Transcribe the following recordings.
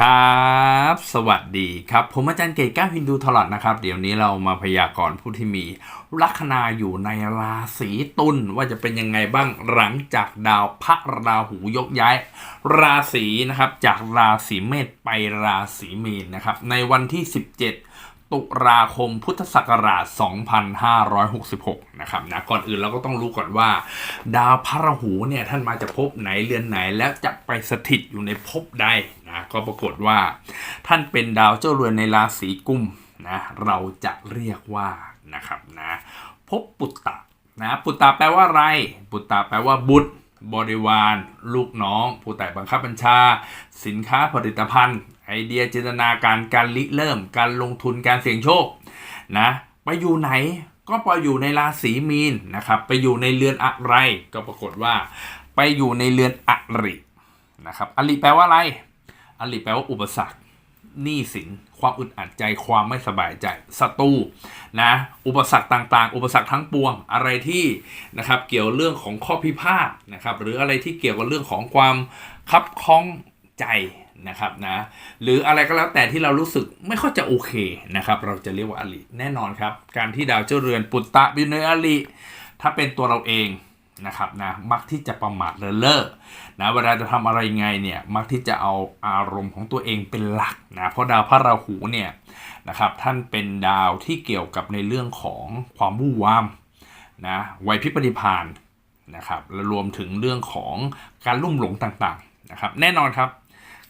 ครับ สวัสดีครับ ผมอาจารย์เกตก้าฮินดูทลอดนะครับ เดี๋ยวนี้เรามาพยากรณ์ผู้ที่มีลัคนาอยู่ในราศีตุลว่าจะเป็นยังไงบ้างหลังจากดาวพระราหูยกย้าย ราศีนะครับจากราศีเมษไปราศีมีนนะครับในวันที่ 17 ตุลาคมพุทธศักราช 2566 นะครับนะก่อนอื่นเราก็ต้องรู้ก่อนว่า ดาวพระราหูเนี่ยท่านมาจากภพไหนเรือนไหน แล้วจะไปสถิตอยู่ในภพใด ก็ปรากฏว่า ท่านเป็นดาวเจ้าเรือนในราศีกุมนะเราจะเรียกว่านะครับนะภพปุตตะนะปุตตะแปลว่าอะไร ปุตตะแปลว่าบุตร บริวาร ลูกน้อง ผู้ใต้บังคับบัญชา สินค้าผลิตภัณฑ์ ไอเดียจินตนาการการริเริ่ม การลงทุนการเสี่ยงโชคนะไปอยู่ไหนก็ไปอยู่ในราศีมีนนะครับไปอยู่ในเรือนอะไร ก็ปรากฏว่า ไปอยู่ในเรือนอรินะครับอริแปลว่าอะไร อริแปลว่าอุปสรรคหนี้สิน ความอึดอัดใจ ความไม่สบายใจศัตรูนะ อุปสรรคต่างๆ อุปสรรคทั้งปวง อะไรที่นะครับ เกี่ยวเรื่องของข้อพิพาทนะครับ หรืออะไรที่เกี่ยวกับเรื่องของความคับข้องใจนะครับนะ หรืออะไรก็แล้วแต่ที่เรารู้สึกไม่ค่อยจะโอเคนะครับ เราจะเรียกว่าอลิแน่นอนครับ การที่ดาวเจ้าเรือนปุตตะบินในอลิถ้าเป็นตัวเราเองนะครับนะ มักที่จะประมาทเลินเล่อ นะเวลาจะทำอะไรไงเนี่ยมักที่จะเอาอารมณ์ของตัวเองเป็นหลักนะเพราะดาวพระราหูเนี่ยนะครับท่านเป็นดาวที่เกี่ยวกับในเรื่องของความวู่วามนะไวยพิบปฏิภาณนะครับและรวมถึงเรื่องของการลุ่มหลงต่างๆนะครับแน่นอนครับ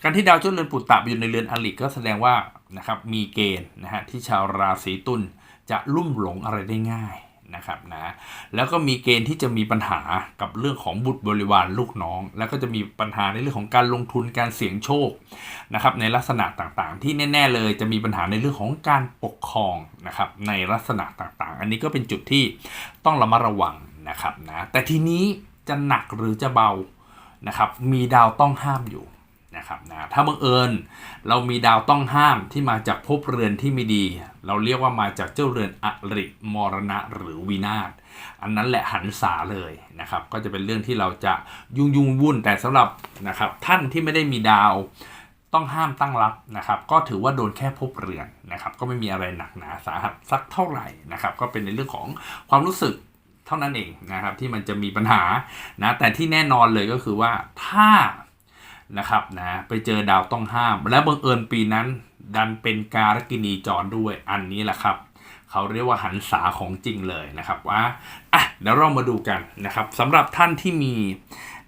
การที่ดาวเจ้าเรือนปุตตะอยู่ในเรือนอลิก็แสดงว่านะครับมีเกณฑ์นะฮะที่ชาวราศีตุลจะลุ่มหลงอะไรได้ง่าย นะครับนะแล้วก็มีเกณฑ์ที่จะมีปัญหากับเรื่องของบุตรบริวารลูกน้อง แล้วก็จะมีปัญหาในเรื่องของการลงทุนการเสี่ยงโชคนะครับในลักษณะต่างๆ ที่แน่ ๆ เลยจะมีปัญหาในเรื่องของการปกครองนะครับในลักษณะต่างๆ อันนี้ก็เป็นจุดที่ต้องระมัดระวังนะครับนะแต่ทีนี้จะหนักหรือจะเบานะครับมีดาวต้องห้ามอยู่ นะครับนะถ้าบังเอิญเรามีดาวต้องห้ามที่มาจากภพเรือนที่ไม่ดี เราเรียกว่ามาจากเจ้าเรือนอริมรณะหรือวินาศอันนั้นแหละหันษาเลยนะครับก็จะเป็นเรื่องที่เราจะยุ่งยุ่งวุ่นแต่สำหรับนะครับท่านที่ไม่ได้มีดาวต้องห้ามตั้งรับนะครับ ก็ถือว่าโดนแค่ภพเรือนนะครับ ก็ไม่มีอะไรหนักหนาสาหัสสักเท่าไหร่นะครับ ก็เป็นในเรื่องของความรู้สึกเท่านั้นเองนะครับ ที่มันจะมีปัญหานะแต่ที่แน่นอนเลยก็คือว่าถ้า นะครับนะไปเจอดาวต้องห้าม และบังเอิญปีนั้น ดันเป็นการกินีจรด้วยอันนี้แหละครับ เขาเรียกว่าหันษาของจริงเลยนะครับว่าอะเดี๋ยวเรามาดูกันนะครับสำหรับท่านที่มี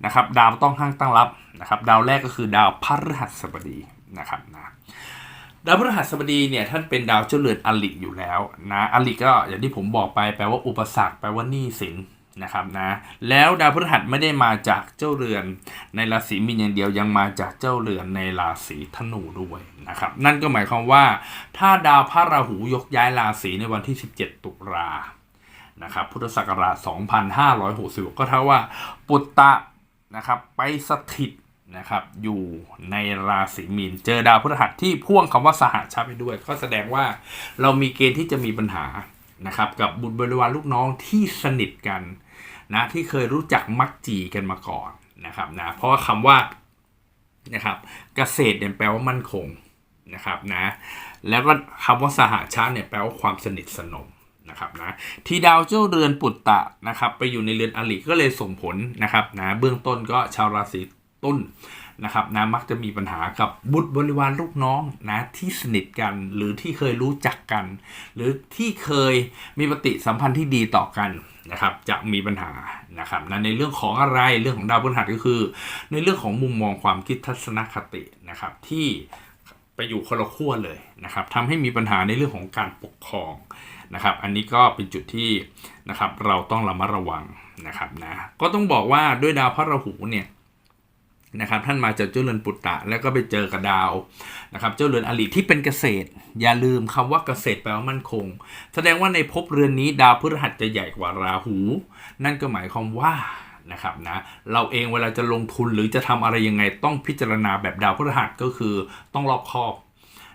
นะครับดาวต้องห้างตั้งรับนะครับดาวแรกก็คือดาวพฤหัสบดีนะครับนะดาวพฤหัสบดีเนี่ยท่านเป็นดาวเจ้าเรือนอลิอยู่แล้วนะอลิก็อย่างที่ผมบอกไปแปลว่าอุปสรรคแปลว่าหนี้สิน นะครับนะแล้วดาวพฤหัสไม่ได้มาจากเจ้าเรือนในราศีมีนอย่างเดียวยังมาจากเจ้าเรือนในราศีธนูด้วยนะครับนั่นก็หมายความว่า ถ้าดาวพระราหูยกย้ายราศีในวันที่ 17 ตุลานะครับพุทธศักราช 2566ก็เท่าว่าปุตตะนะครับไปสถิตนะครับอยู่ในราศีมีนเจอดาวพฤหัสที่พ่วงคำว่าสหชาติไปด้วย ก็แสดงว่าเรามีเกณฑ์ที่จะมีปัญหานะครับกับบุตรบริวารลูกน้องที่สนิทกัน นะที่เคยรู้จักมักจีกันมาก่อนนะครับนะเพราะคำว่านะครับเกษตรเนี่ยแปลว่ามั่นคงนะครับนะแล้วก็คำว่าสหชาติเนี่ยแปลว่าความสนิทสนมนะครับนะที่ดาวเจ้าเรือนปุตตะนะครับไปอยู่ในเรือนอลิก็เลยส่งผลนะครับนะเบื้องต้นก็ชาวราศี ตุลนะครับนะมักจะมีปัญหากับบุตรบริวารลูกน้องนะที่สนิทกันหรือที่เคยรู้จักกัน หรือที่เคยมีปฏิสัมพันธ์ที่ดีต่อกันนะครับจะมีปัญหานะครับนะในเรื่องของอะไรเรื่องของดาวพฤหัสก็คือ ในเรื่องของมุมมองความคิดทัศนคตินะครับที่ไปอยู่คนละขั้วเลยนะครับทำให้มีปัญหาในเรื่องของการปกครองนะครับอันนี้ก็เป็นจุดที่นะครับเราต้องระมัดระวังนะครับนะก็ต้องบอกว่าด้วยดาวพระราหูเนี่ย นะครับท่านมาจากเจ้าเรือนปุตตะ แล้วก็ไปเจอกับดาวนะครับเจ้าเรือนอลิที่เป็นเกษตร อย่าลืมคำว่าเกษตรแปลว่ามั่นคง แสดงว่าในภพเรือนนี้ดาวพฤหัสจะใหญ่กว่าราหู นั่นก็หมายความว่านะครับนะเราเองเวลาจะลงทุนหรือจะทำอะไรยังไงต้องพิจารณาแบบดาวพฤหัสก็คือต้องรอบคอบ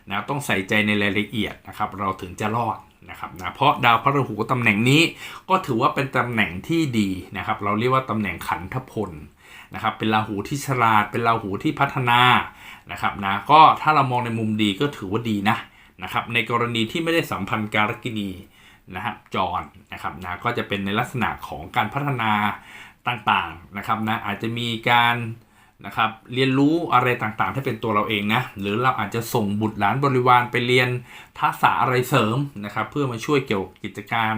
นะต้องใส่ใจในรายละเอียดนะครับเราถึงจะรอดนะครับนะเพราะดาวพระราหูตำแหน่งนี้ก็ถือว่าเป็นตำแหน่งที่ดีนะครับ เราเรียกว่าตำแหน่งขันธพล นะครับเป็นราหูที่ฉลาด เป็นราหูที่พัฒนานะครับนะก็ถ้าเรามองในมุมดีก็ถือว่าดีนะนะครับในกรณีที่ไม่ได้สัมพันธ์การกินีนะครับจรนะครับนะก็จะเป็นในลักษณะของการพัฒนาต่างๆนะครับนะอาจจะมีการนะครับเรียนรู้อะไรต่างๆที่เป็นตัวเราเองนะหรือเราอาจจะส่งบุตรหลานบริวารไปเรียนทักษะอะไรเสริมนะครับเพื่อมาช่วยเกี่ยวกิจการ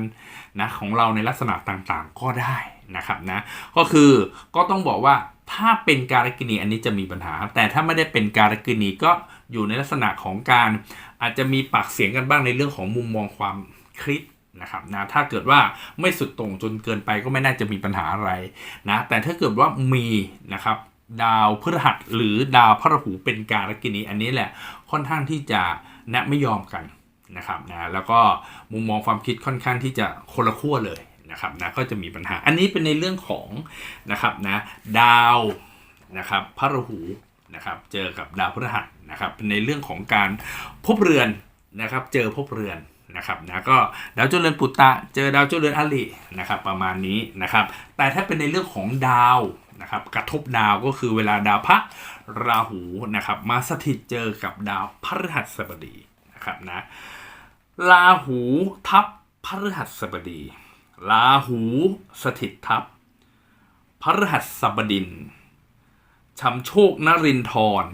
นะของเราในลักษณะต่างๆ ก็ได้ นะครับนะก็คือก็ต้องบอกว่าถ้าเป็นการกินีอันนี้จะมีปัญหา แต่ถ้าไม่ได้เป็นการกินีก็อยู่ในลักษณะของการอาจจะมีปากเสียงกันบ้างในเรื่องของมุมมองความคิดนะครับนะถ้าเกิดว่าไม่สุดโต่งจนเกินไปก็ไม่น่าจะมีปัญหาอะไรนะแต่ถ้าเกิดว่ามีนะครับดาวพฤหัสหรือดาวพระหูเป็นการกินีอันนี้แหละค่อนข้างที่จะนะไม่ยอมกันนะครับนะแล้วก็มุมมองความคิดค่อนข้างที่จะคนละขั้วเลย นะครับนะก็จะมีปัญหาอันนี้เป็นในเรื่องของนะครับนะดาวนะครับพระราหูนะครับเจอกับดาวพฤหัสนะครับเป็นในเรื่องของการพบเรือนนะครับเจอพบเรือนนะครับนะก็ดาวเจ้าเรือนปุตตะเจอดาวเจ้าเรือนอลินะครับประมาณนี้นะครับแต่ถ้าเป็นในเรื่องของดาวนะครับกระทบดาวก็คือเวลาดาวพระราหูนะครับมาสถิตเจอกับดาวพฤหัสบดีนะครับนะราหูทับพฤหัสบดี ราหูสถิตทับพฤหัสสบดินชำโชคนรินทร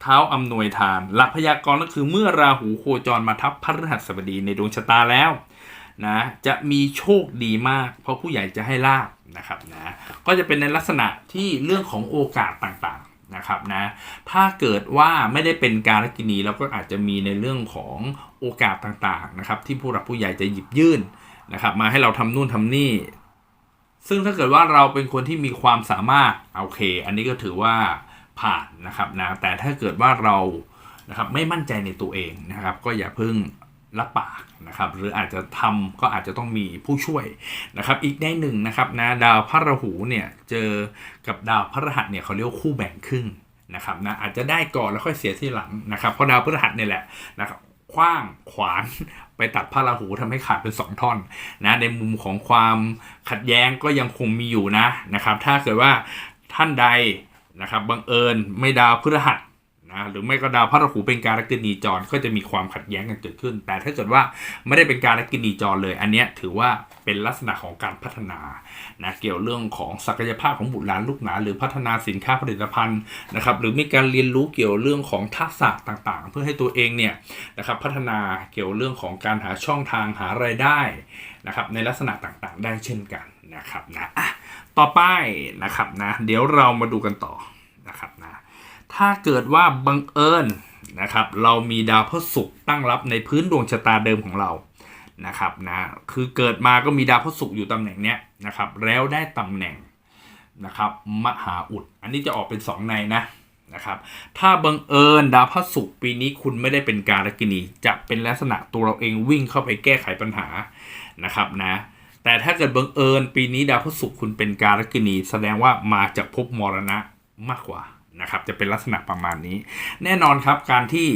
เท้าอำนวยทาน หลักพยากรณ์ก็คือเมื่อราหูโคจรมาทับพฤหัสบดีในดวงชะตาแล้วนะจะมีโชคดีมาก เพราะผู้ใหญ่จะให้ลาบนะครับนะก็จะเป็นในลักษณะที่เรื่องของโอกาสต่างๆนะครับนะถ้าเกิดว่าไม่ได้เป็นการกินีเราก็อาจจะมีในเรื่องของโอกาสต่างๆนะครับที่ผู้หลักผู้ใหญ่จะหยิบยื่น นะครับมาให้เราทำนู่นทำนี่ ซึ่งถ้าเกิดว่าเราเป็นคนที่มีความสามารถโอเค อันนี้ก็ถือว่าผ่านนะครับนะแต่ถ้าเกิดว่าเรานะครับไม่มั่นใจในตัวเองนะครับ ก็อย่าเพิ่งรับปากนะครับ หรืออาจจะทำก็อาจจะต้องมีผู้ช่วยนะครับ อีกได้หนึ่งนะครับนะดาวพระราหูเนี่ยเจอกับดาวพระรหัสเนี่ยเขาเรียกคู่แบ่งครึ่งนะครับนะอาจจะได้ก่อนแล้วค่อยเสียที่หลังนะครับเพราะดาวพฤหัสเนี่ยแหละนะครับคว้างขวาน ไปตัดพระราหูทำให้ขาดเป็นสองท่อนนะในมุมของความขัดแย้งก็ยังคงมีอยู่นะนะครับ ถ้าเกิดว่าท่านใดนะครับบังเอิญไม่ดาวพฤหัส นะหรือไม่ก็ดาวพระราหูเป็นการกินีจรก็จะมีความขัดแย้งกันเกิดขึ้น แต่ถ้าเกิดว่าไม่ได้เป็นการกินีจรเลย อันนี้ถือว่าเป็นลักษณะของการพัฒนานะเกี่ยวเรื่องของศักยภาพของบุตรหลานลูกหลานหรือพัฒนาสินค้าผลิตภัณฑ์นะครับหรือมีการเรียนรู้เกี่ยวเรื่องของทักษะต่างๆ เพื่อให้ตัวเองเนี่ยนะครับพัฒนาเกี่ยวเรื่องของการหาช่องทางหารายได้นะครับในลักษณะต่างๆ ได้เช่นกันนะครับนะต่อไปนะครับนะเดี๋ยวเรามาดูกันต่อ ถ้าเกิดว่าบังเอิญนะครับ เรามีดาวพฤหัสตั้งรับในพื้นดวงชะตาเดิมของเรานะครับนะคือเกิดมาก็มีดาวพฤหัสอยู่ตำแหน่งเนี้ยนะครับ แล้วได้ตำแหน่งนะครับมหาอุด อันนี้จะออกเป็น 2 ในนะนะครับ ถ้าบังเอิญดาวพฤหัสปีนี้คุณไม่ได้เป็นการกินีจะเป็นลักษณะตัวเราเองวิ่งเข้าไปแก้ไขปัญหานะครับนะแต่ถ้าเกิดบังเอิญปีนี้ดาวพฤหัสคุณเป็นการกินีแสดงว่ามาจากภพมรณะมากกว่า นะครับจะเป็นลักษณะประมาณนี้ แน่นอนครับการที่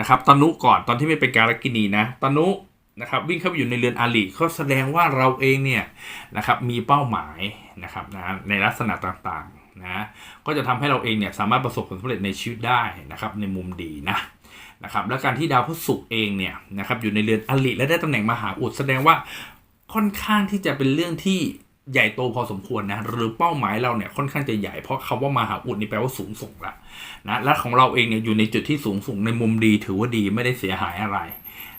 นะครับตนุก่อนตอนที่ไม่เป็นการกินีนะตนุนะครับวิ่งเข้าไปอยู่ในเรือนอาลีก็แสดงว่าเราเองเนี่ยนะครับมีเป้าหมายนะครับนะในลักษณะต่างๆนะก็จะทำให้เราเองเนี่ยสามารถประสบผลสำเร็จในชีวิตได้นะครับในมุมดีนะนะครับและการที่ดาวพฤหัสเองเนี่ยนะครับอยู่ในเรือนอลิและได้ตำแหน่งมหาอุดแสดงว่าค่อนข้างที่จะเป็นเรื่องที่ ใหญ่โตพอสมควรนะหรือเป้าหมายเราเนี่ยค่อนข้างจะใหญ่เพราะคำว่ามหาอุดนี่แปลว่าสูงส่งละนะและของเราเองเนี่ยอยู่ในจุดที่สูงส่งในมุมดีถือว่าดีไม่ได้เสียหายอะไร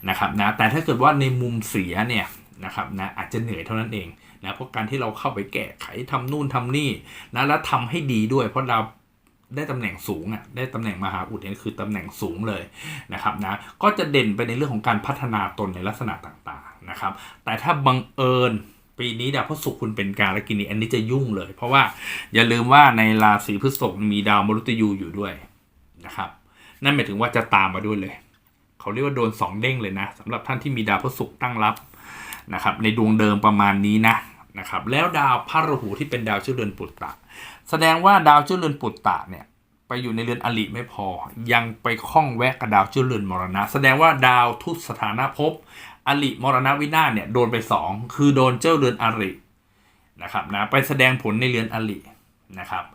นะครับนะแต่ถ้าเกิดว่าในมุมเสียเนี่ยนะครับนะอาจจะเหนื่อยเท่านั้นเองนะเพราะการที่เราเข้าไปแก้ไขทำนู่นทำนี่นะแล้วทำให้ดีด้วย เพราะเราได้ตำแหน่งสูงอะได้ตำแหน่งมหาอุดเนี่ยคือตำแหน่งสูงเลยนะครับนะก็จะเด่นไปในเรื่องของการพัฒนาตนในลักษณะต่างๆนะครับ แต่ถ้าบังเอิญ ปีนี้ดาวพฤหัสคุณเป็นการลกินีอันนี้จะยุ่งเลย เพราะว่าอย่าลืมว่าในราศีพฤษภมีดาวมฤตยูอยู่ด้วยนะครับ นั่นหมายถึงว่าจะตามมาด้วยเลย เขาเรียกว่าโดนสองเด้งเลยนะสำหรับท่านที่มีดาวพฤหัสตั้งรับนะครับในดวงเดิมประมาณนี้นะนะครับแล้วดาวพระราหูที่เป็นดาวเจ้าเรือนปุตตะ แสดงว่าดาวเจ้าเรือนปุตตะเนี่ยไปอยู่ในเรือนอลิไม่พอ ยังไปคล้องแวะกับดาวเจ้าเรือนมรณะ แสดงว่าดาวทุตสถานะภพ อลิมรณวินาศเนี่ยโดนไป 2 คือโดนเจ้าเรือนอรินะครับนะไปแสดงผลในเรือนอลินะครับ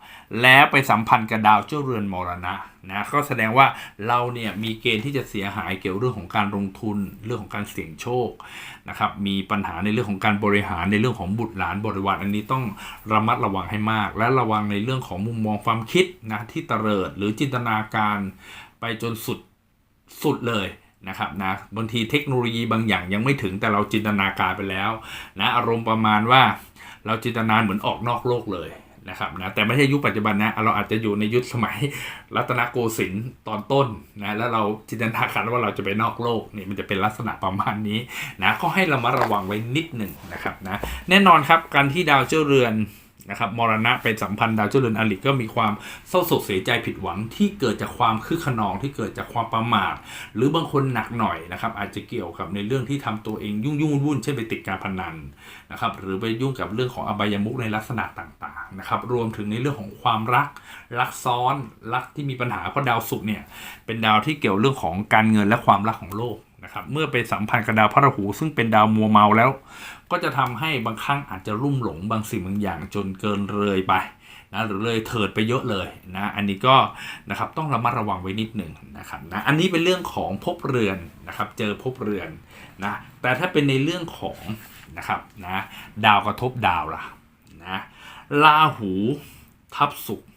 แล้วไปสัมพันธ์กับดาวเจ้าเรือนมรณะนะก็แสดงว่าเราเนี่ยมีเกณฑ์ที่จะเสียหายเกี่ยวเรื่องของการลงทุนเรื่องของการเสี่ยงโชคนะครับมีปัญหาในเรื่องของการบริหารในเรื่องของบุตรหลานบริวารอันนี้ต้องระมัดระวังให้มาก และระวังในเรื่องของมุมมองความคิดนะที่เตลิดหรือจินตนาการไปจนสุดสุดเลย นะครับนะบางทีเทคโนโลยีบางอย่างยังไม่ถึงแต่เราจินตนาการไปแล้วนะอารมณ์ประมาณว่าเราจินตนาเหมือนออกนอกโลกเลยนะครับนะแต่ไม่ใช่ยุคปัจจุบันนะเราอาจจะอยู่ในยุคสมัยรัตนโกสินทร์ตอนต้นนะแล้วเราจินตนาการว่าเราจะไปนอกโลกนี่มันจะเป็นลักษณะประมาณนี้นะก็ให้เรามาระวังไว้นิดหนึ่งนะครับนะแน่นอนครับการที่ดาวเจ้าเรือน นะครับมรณะเป็นสัมพันธ์ดาวเจ้าเรือนอริก็มีความเศร้าโศกเสียใจผิดหวังที่เกิดจากความคึกขนองที่เกิดจากความประมาทหรือบางคนหนักหน่อยนะครับอาจจะเกี่ยวกับในเรื่องที่ทำตัวเองยุ่งยุ่งวุ่นๆเช่นไปติดการพนันนะครับหรือไปยุ่งกับเรื่องของอบายมุกในลักษณะต่างๆนะครับรวมถึงในเรื่องของความรักรักซ้อนรักที่มีปัญหาเพราะดาวศุกร์เนี่ยเป็นดาวที่เกี่ยวเรื่องของการเงินและความรักของโลก นะครับเมื่อไปสัมพันธ์กับดาวพระราหู ซึ่งเป็นดาวมัวเมาแล้ว ก็จะทำให้บางครั้งอาจจะรุ่มหลงบางสิ่งบางอย่างจนเกินเลยไปนะหรือเลยเถิดไปเยอะเลยนะอันนี้ก็นะครับต้องระมัดระวังไว้นิดหนึ่งนะครับนะอันนี้เป็นเรื่องของภพเรือนนะครับเจอภพเรือนนะแต่ถ้าเป็นในเรื่องของนะครับนะดาวกระทบดาวล่ะนะลาหูทับศุกร์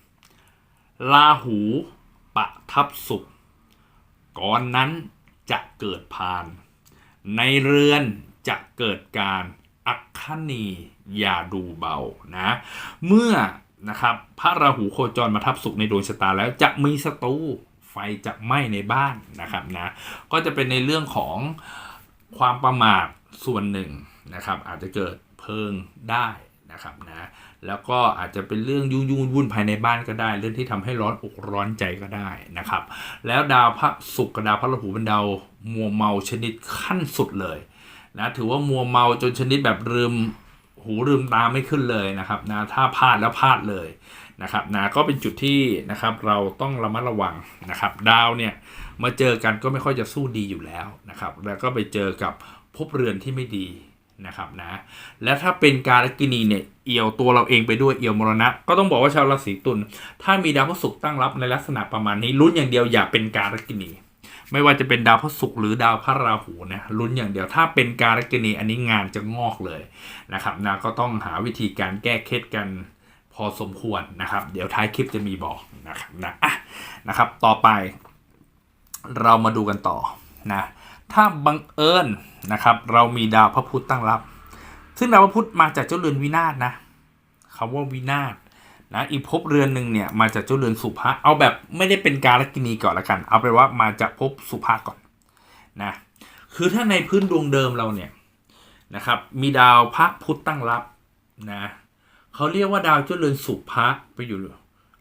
ลาหูปะทับศุกร์ก่อนนั้น จะเกิดพาน ในเรือนจะเกิดการอัคคณีอย่าดูเบานะเมื่อนะครับพระราหูโคจรมาทับศุกร์ในดวงชะตาแล้วจะมีศัตรูไฟจะไหม้ในบ้านนะครับนะก็จะเป็นในเรื่องของความประมาทส่วนหนึ่งนะครับ อาจจะเกิดเพลิงได้นะครับนะ แล้วก็อาจจะเป็นเรื่องยุ่งยุ่งวุ่นภายในบ้านก็ได้ เรื่องที่ทำให้ร้อนอกร้อนใจก็ได้นะครับ แล้วดาวพระศุกร์กับดาวพระราหูเป็นดาวมัวเมาชนิดขั้นสุดเลยนะถือว่ามัวเมาจนชนิดแบบลืมหูลืมตาไม่ขึ้นเลยนะครับนะถ้าพลาดแล้วพลาดเลยนะครับนะก็เป็นจุดที่นะครับเราต้องระมัดระวังนะครับดาวเนี่ยมาเจอกันก็ไม่ค่อยจะสู้ดีอยู่แล้วนะครับแล้วก็ไปเจอกับภพเรือนที่ไม่ดี นะครับนะและถ้าเป็นการกินีเนี่ยเอี่ยวตัวเราเองไปด้วยเอี่ยวมรณะ ก็ต้องบอกว่าชาวราศีตุลถ้ามีดาวพฤหัสตั้งรับในลักษณะประมาณนี้ลุ้นอย่างเดียวอย่าเป็นการกินีไม่ว่าจะเป็นดาวพระศุกร์หรือดาวพระราหูนะลุ้นอย่างเดียวถ้าเป็นการกินีอันนี้งานจะงอกเลยนะครับนะก็ต้องหาวิธีการแก้เคล็ดกันพอสมควรนะครับ เดี๋ยวท้ายคลิปจะมีบอกนะครับนะอะนะครับ ต่อไป เรามาดูกันต่อนะ ถ้าบังเอิญนะครับ เรามีดาวพระพุธตั้งรับ ซึ่งดาวพระพุธมาจากเจ้าเรือนวินาศนะคำว่าวินาศนะอีกภพเรือนหนึ่งเนี่ยมาจากเจ้าเรือนสุภะเอาแบบไม่ได้เป็นการลกินีก่อนละกัน เอาไปว่ามาจากภพสุภะก่อนนะคือถ้าในพื้นดวงเดิมเราเนี่ยนะครับ มีดาวพระพุธตั้งรับนะเขาเรียกว่าดาวเจ้าเรือนสุภะไปอยู่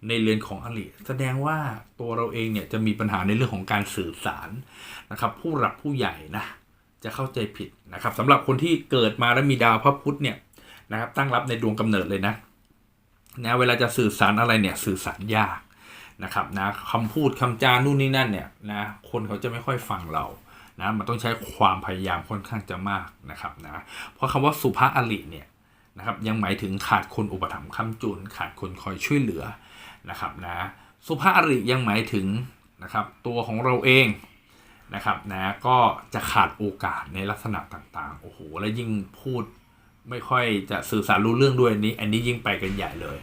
ในเรือนของอริแสดงว่าตัวเราเองเนี่ยจะมีปัญหาในเรื่องของการสื่อสาร นะครับผู้หลักผู้ใหญ่นะจะเข้าใจผิดนะครับสำหรับคนที่เกิดมาแล้วมีดาวพระพุธเนี่ยนะครับตั้งรับในดวงกำเนิดเลยนะนะเวลาจะสื่อสารอะไรเนี่ยสื่อสารยากนะครับนะคำพูดคำจานู่นนี่นั่นเนี่ยนะคนเขาจะไม่ค่อยฟังเรานะมันต้องใช้ความพยายามค่อนข้างจะมากนะครับนะเพราะคำว่าสุภาอริเนี่ยนะครับยังหมายถึงขาดคนอุปถัมภ์ค้ำจุนขาดคนคอยช่วยเหลือนะครับนะสุภาอริยังหมายถึงนะครับตัวของเราเอง นะครับนะก็จะขาดโอกาสในลักษณะต่างๆ โอ้โห และยิ่งพูดไม่ค่อยจะสื่อสารรู้เรื่องด้วยอันนี้ อันนี้ยิ่งไปกันใหญ่เลย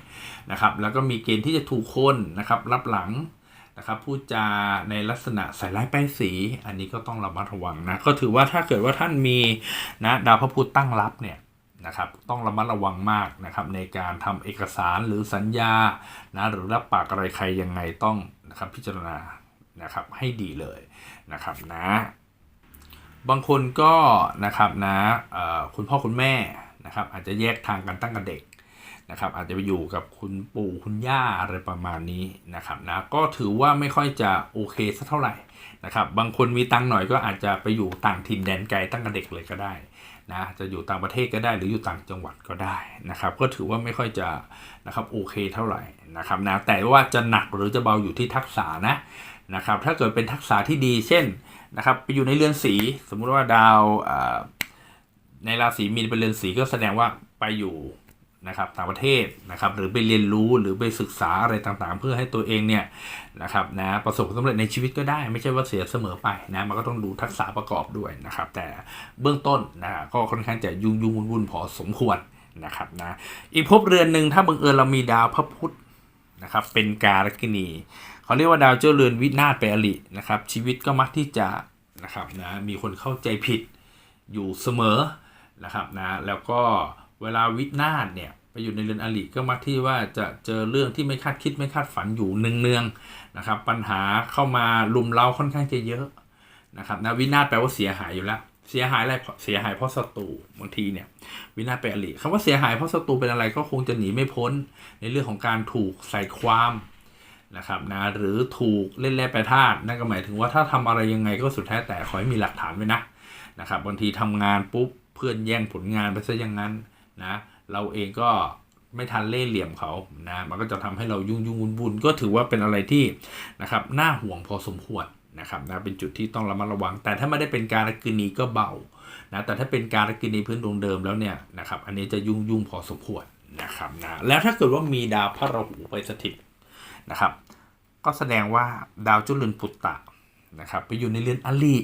นะครับ แล้วก็มีเกณฑ์ที่จะถูกคนนะครับรับหลังนะครับพูดจาในลักษณะใส่ร้ายป้ายสี อันนี้ก็ต้องระมัดระวังนะก็ถือว่าถ้าเกิดว่าท่านมีนะดาวพระพุธตั้งรับเนี่ยนะครับต้องระมัดระวังมากนะครับในการทำเอกสารหรือสัญญานะหรือรับปากอะไรใครยังไงต้องนะครับพิจารณานะครับให้ดีเลย นะครับนะบางคนก็นะครับนะคุณพ่อคุณแม่นะครับอาจจะแยกทางกันตั้งแต่เด็กนะครับอาจจะไปอยู่กับคุณปู่คุณย่าอะไรประมาณนี้นะครับนะก็ถือว่าไม่ค่อยจะโอเคสักเท่าไหร่นะครับบางคนมีตังหน่อยก็อาจจะไปอยู่ต่างถิ่นแดนไกลตั้งแต่เด็กเลยก็ได้นะจะอยู่ต่างประเทศก็ได้หรืออยู่ต่างจังหวัดก็ได้นะครับก็ถือว่าไม่ค่อยจะนะครับโอเคเท่าไหร่นะครับนะแต่ว่าจะหนักหรือจะเบาอยู่ที่ทักษะนะ นะครับถ้าเกิดเป็นทักษะที่ดีเช่นนะครับไปอยู่ในเรือนสี สมมุติว่าดาวในราศีมีนเป็นเรือนสีก็แสดงว่าไปอยู่นะครับต่างประเทศนะครับหรือไปเรียนรู้หรือไปศึกษาอะไรต่างๆ เพื่อให้ตัวเองเนี่ยนะครับนะประสบความสำเร็จในชีวิตก็ได้ ไม่ใช่ว่าเสียเสมอไปนะมันก็ต้องดูทักษะประกอบด้วยนะครับ แต่เบื้องต้นนะก็ค่อนข้างจะยุ่งยุ่งวุ่นๆพอสมควรนะครับนะอีกภพเรือนหนึ่งถ้าบังเอิญเรามีดาวพระพุธนะครับเป็นการกินี เขาเรียกว่าดาวเจ้าเรือนวินาศไปอรินะครับ ชีวิตก็มักที่จะนะครับนะมีคนเข้าใจผิดอยู่เสมอนะครับนะแล้วก็เวลาวินาศเนี่ยไปอยู่ในเรือนอริก็มักที่ว่าจะเจอเรื่องที่ไม่คาดคิดไม่คาดฝันอยู่เนืองๆนะครับ ปัญหาเข้ามาลุมเล้าค่อนข้างจะเยอะนะครับนะวินาศแปลว่าเสียหายอยู่แล้วเสียหายอะไรเสียหายเพราะศัตรูบางทีเนี่ยวินาศเป็นอริคำว่าเสียหายเพราะศัตรูเป็นอะไรก็คงจะหนีไม่พ้น ในเรื่องของการถูกใส่ความ นะครับนะหรือถูกเล่นแร่แปรธาตุนั่นก็หมายถึงว่าถ้าทำอะไรยังไงก็สุดแท้แต่ขอให้มีหลักฐานไว้นะนะครับบางทีทำงานปุ๊บเพื่อนแย่งผลงานไปซะอย่างนั้นนะเราเองก็ไม่ทันเล่เหลี่ยมเขานะมันก็จะทำให้เรายุ่งยุ่งวุ่นวุ่นก็ถือว่าเป็นอะไรที่นะครับน่าห่วงพอสมควรนะครับนะเป็นจุดที่ต้องระมัดระวัง แต่ถ้าไม่ได้เป็นการกินีก็เบานะแต่ถ้าเป็นการกินีพื้นดวงเดิมแล้วเนี่ยนะครับอันนี้จะยุ่งยุ่งพอสมควรนะครับนะแล้วถ้าเกิดว่ามีดาวพระราหูไปสถิต นะครับ ก็แสดงว่าดาวจุลเรือนปุตตะนะครับไปอยู่ในเรือนอลิ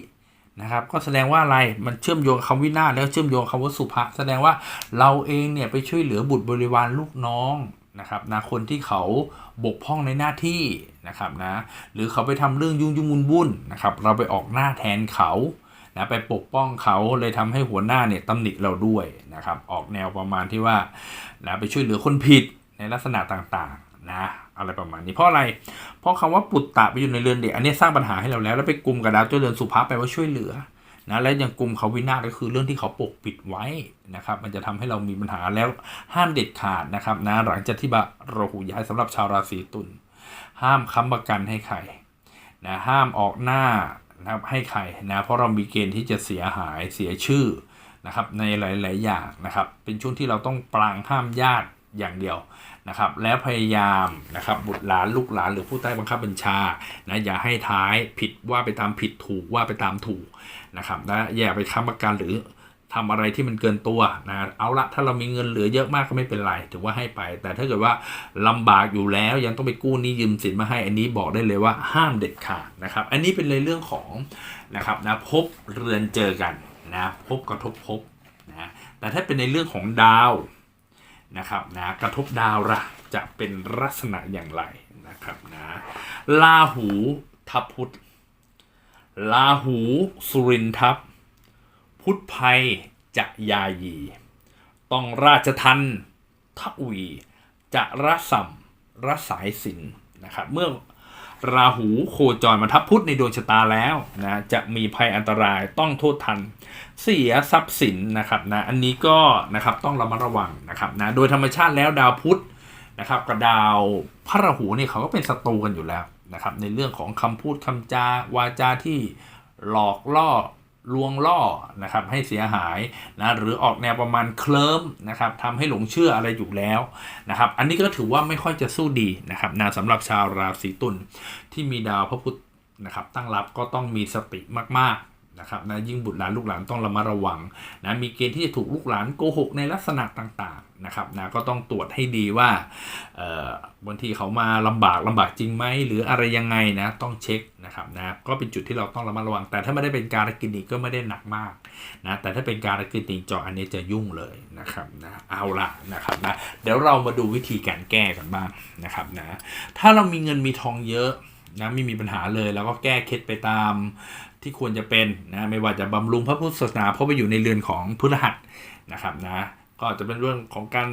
นะครับก็แสดงว่าอะไรมันเชื่อมโยงคำวินาศแล้วเชื่อมโยงคำว่าสุภะแสดงว่าเราเองเนี่ยไปช่วยเหลือบุตรบริวารลูกน้องนะครับนะคนที่เขาบกพร่องในหน้าที่นะครับนะหรือเขาไปทำเรื่องยุ่งยุ่งวุ่นวุ่นนะครับเราไปออกหน้าแทนเขานะไปปกป้องเขาเลยทำให้หัวหน้าเนี่ยตำหนิเราด้วยนะครับออกแนวประมาณที่ว่านะไปช่วยเหลือคนผิดในลักษณะต่างๆนะ อะไรประมาณนี้เพราะอะไร เพราะคำว่าปุตตะไปอยู่ในเรือนเด็กอันนี้สร้างปัญหาให้เราแล้ว แล้วไปกลุ่มกับดาวเจ้าเรือนสุภาพแปว่าช่วยเหลือนะและยังกลุ่มเขาวินาศก็คือเรื่องที่เขาปกปิดไว้นะครับ มันจะทำให้เรามีปัญหาแล้วห้ามเด็ดขาดนะครับนะหลังจากที่บาราหูย้ายสำหรับชาวราศีตุลห้ามค้ำประกันให้ใครนะห้ามออกหน้านะครับให้ใครนะเพราะเรามีเกณฑ์ที่จะเสียหายเสียชื่อนะครับในหลาย ๆ อย่างนะครับ เป็นช่วงที่เราต้องปรางห้ามญาติอย่างเดียว นะครับแล้วพยายามนะครับบุตรหลานลูกหลานหรือผู้ใต้บังคับบัญชานะอย่าให้ท้ายผิดว่าไปตามผิดถูกว่าไปตามถูกนะครับนะอย่าไปค้ำประกันหรือทำอะไรที่มันเกินตัวนะเอาละถ้าเรามีเงินเหลือเยอะมากก็ไม่เป็นไรถือว่าให้ไป แต่ถ้าเกิดว่าลำบากอยู่แล้วยังต้องไปกู้หนี้ยืมสินมาให้อันนี้บอกได้เลยว่าห้ามเด็ดขาดนะครับอันนี้เป็นในเรื่องของนะครับนะพบเรือนเจอกันนะพบกระทบพบนะแต่ถ้าเป็นในเรื่องของดาว นะครับนะกระทบดาวละจะเป็นลักษณะอย่างไรนะครับนะลาหูทับพุธลาหูสุรินทับพุทธภัยจะยายี ต้องราชทันทักวี จะระสัมระสายสินนะครับเมื่อ ราหูโคจรมาทับพุธในดวงชะตาแล้วนะจะมีภัยอันตรายต้องโทษทัน เสียทรัพย์สินนะครับนะอันนี้ก็นะครับต้องระมัดระวังนะครับนะโดยธรรมชาติแล้วดาวพุธนะครับกับดาวพระราหูเนี่ยเขาก็เป็นศัตรูกันอยู่แล้วนะครับในเรื่องของคำพูดคำจาวาจาที่หลอกล่อ ลวงล่อนะครับให้เสียหายนะหรือออกแนวประมาณเคลิ้มนะครับทำให้หลงเชื่ออะไรอยู่แล้วนะครับ อันนี้ก็ถือว่าไม่ค่อยจะสู้ดีนะครับนะสำหรับชาวราศีตุลที่มีดาวพระพุธนะครับตั้งรับก็ต้องมีสติมากๆ นะครับนะยิ่งบุตรหลานลูกหลานต้องระมัดระวังนะมีเกณฑ์ที่จะถูกลูกหลานโกหกในลักษณะต่างๆนะครับนะก็ต้องตรวจให้ดีว่าบางทีเขามาลำบากลำบากจริงไหมหรืออะไรยังไงนะต้องเช็คนะครับนะก็เป็นจุดที่เราต้องระมัดระวัง แต่ถ้าไม่ได้เป็นการกินีก็ไม่ได้หนักมากนะแต่ถ้าเป็นการกินีจาะอันนี้จะยุ่งเลยนะครับนะเอาละนะครับนะเดี๋ยวเรามาดูวิธีการแก้กันบ้างนะครับนะถ้าเรามีเงินมีทองเยอะนะไม่มีปัญหาเลยแล้วก็แก้เคล็ดไปตาม ที่ควรจะเป็นนะไม่ว่าจะบำรุงพระพุทธศาสนาเพราะไปอยู่ในเรือนของพฤหัสนะครับนะก็จะเป็นเรื่องของการ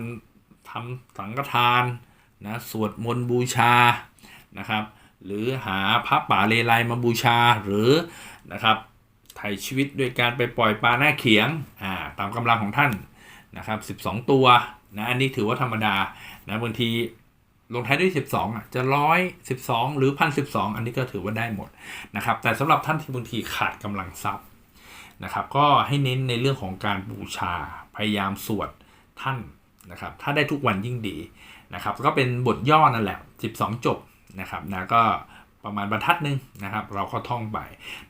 ทำสังฆทานนะสวดมนต์บูชานะครับ หรือหาพระป่าเลไลมาบูชาหรือนะครับไถ่ชีวิตโดยการไปปล่อยปลาหน้าเขียงอ่าตามกำลังของท่านนะครับ 12 ตัวนะอันนี้ถือว่าธรรมดานะบางที ลงท้ายด้วย 12อะจะร้อย12หรือพันสิบสองอันนี้ก็ถือว่าได้หมดนะครับ แต่สำหรับท่านที่บางทีขาดกำลังทรัพย์นะครับ ก็ให้เน้นในเรื่องของการบูชาพยายามสวดท่านนะครับ ถ้าได้ทุกวันยิ่งดีนะครับ ก็เป็นบทย่อนั่นแหละ 12 จบนะครับนะก็ประมาณบรรทัดหนึ่งนะครับ เราก็ท่องไป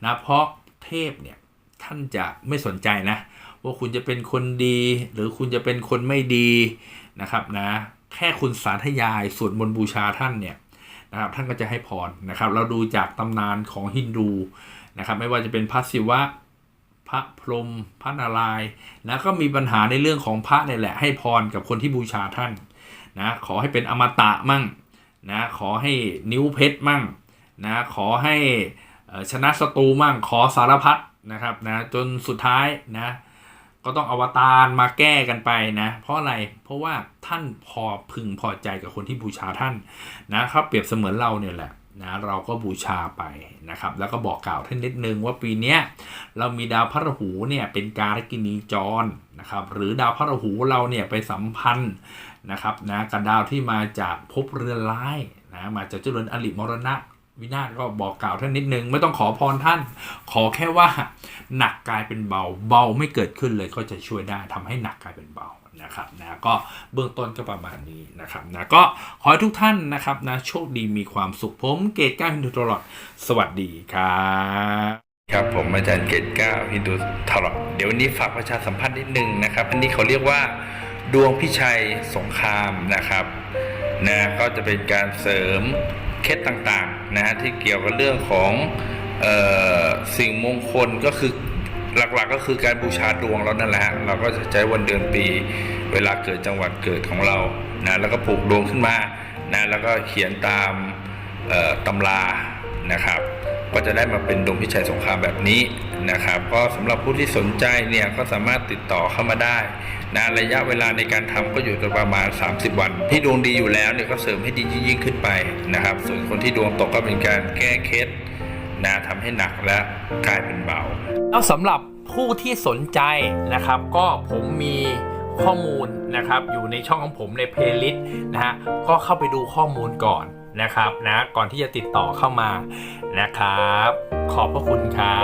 นะเพราะเทพเนี่ยท่านจะไม่สนใจนะว่าคุณจะเป็นคนดี หรือคุณจะเป็นคนไม่ดีนะครับนะ แค่คุณสาธยายสวดมนต์บูชาท่านเนี่ยนะครับท่านก็จะให้พรนะครับ เราดูจากตำนานของฮินดูนะครับ ไม่ว่าจะเป็นพระศิวะพระพรหมพระนารายณ์นะก็มีปัญหาในเรื่องของพระเนี่ยแหละ ให้พรกับคนที่บูชาท่านนะขอให้เป็นอมตะมั่งนะขอให้นิ้วเพชรมั่งนะขอให้ชนะศัตรูมั่งขอสารพัดนะครับนะจนสุดท้ายนะ ก็ต้องอวตารมาแก้กันไปนะ เพราะอะไรเพราะว่าท่านพอพึงพอใจกับคนที่บูชาท่านนะครับเปรียบเสมือนเราเนี่ยแหละนะเราก็บูชาไปนะครับ แล้วก็บอกกล่าวท่านนิดนึงว่าปีนี้เรามีดาวพระราหูเนี่ยเป็นการกินีจรนะครับหรือดาวพระราหูเราเนี่ยไปสัมพันธ์นะครับนะกับดาวที่มาจากภพเรือนร้ายนะมาจากเจริญอลิมรณะ วินาศก็บอกกล่าวท่านนิดนึง ไม่ต้องขอพรท่าน ขอแค่ว่าหนักกลายเป็นเบา เบาไม่เกิดขึ้นเลยก็จะช่วยได้ทำให้หนักกลายเป็นเบานะครับนะก็เบื้องต้นก็ประมาณนี้นะครับนะก็ขอให้ทุกท่านนะครับนะโชคดีมีความสุขผมเกตก้าฮินดูตลอดสวัสดีครับครับผมอาจารย์เกตก้าฮินดูตลอดเดี๋ยววันนี้ฝากประชาสัมพันธ์นิดนึงนะครับ อันนี้เขาเรียกว่าดวงพิชัยสงครามนะครับนะก็จะเป็นการเสริม เคล็ดต่างๆนะฮะที่เกี่ยวกับเรื่องของออสิ่งมงคลก็คือหลักๆก็คือการบูชาดวงเรานั่นแหละเราก็จะใช้วันเดือนปี เวลาเกิดจังหวัดเกิดของเรานะแล้วก็ปลูกดวงขึ้นมานะแล้วก็เขียนตามตำรานะครับ ก็จะได้มาเป็นดวงพิชัยสงครามแบบนี้นะครับ ก็สำหรับผู้ที่สนใจเนี่ยก็สามารถติดต่อเข้ามาได้ นะระยะเวลาในการทำก็อยู่ประมาณ 30 วัน ที่ดวงดีอยู่แล้วเนี่ยก็เสริมให้ดียิ่งขึ้นไปนะครับ ส่วนคนที่ดวงตกก็เป็นการแก้เคล็ดนะทำให้หนักและกลายเป็นเบาแล้วสำหรับผู้ที่สนใจนะครับ ก็ผมมีข้อมูลนะครับ อยู่ในช่องของผมในเพลย์ลิสต์นะฮะก็เข้าไปดูข้อมูลก่อนนะครับนะก่อนที่จะติดต่อเข้ามานะครับ ขอบพระคุณครับ